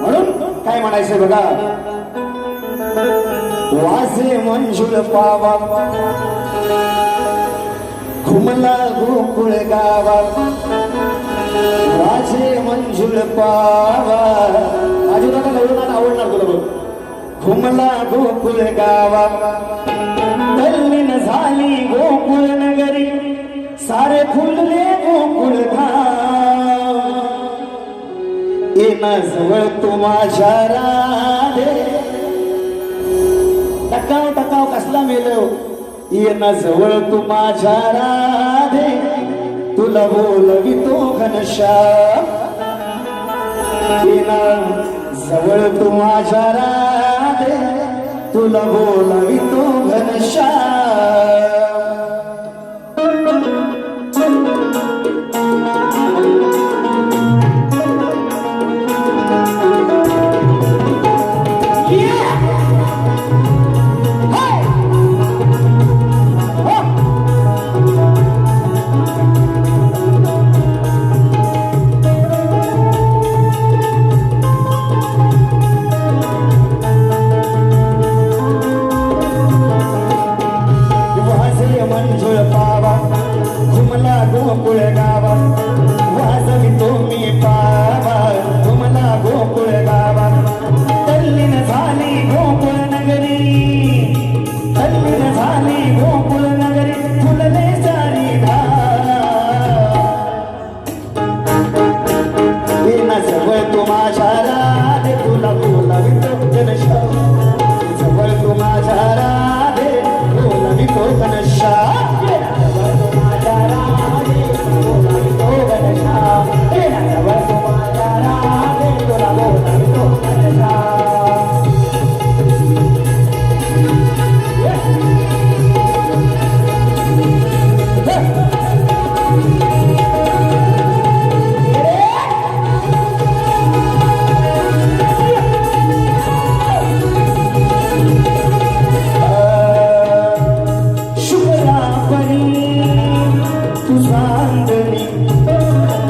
म्हणून काय म्हणायचं बघा? वाजे मंजूर पावा. घुमला गोकुळ गावा. वाजे मंजूर पावा. आजी दादा नवीन आवडणार तुला बघ. घुमला गोकुळ गावा. झाली गोकुळ सारे फुलले गोकुळधाम येन जवळ तू राधे टकाव टकाव कसला मेलो येन जवळ तू माझ्या राधे तुला बोलवितो घनश्याम। जवळ तू माझ्या राधे तुला बोलवितो घनश्याम। Aguento más ya.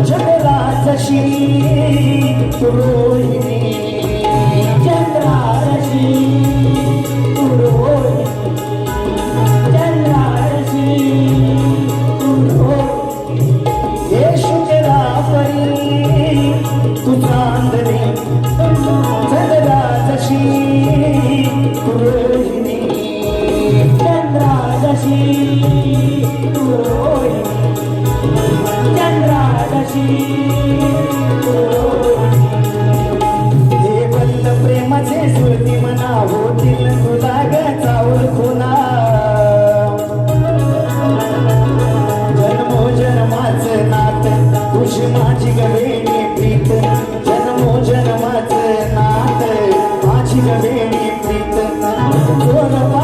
जगला तशी रोहिणी तुझी माझी गवेणी प्रीत. जन्मो जन्मात नात माझी गवेणी प्रीत.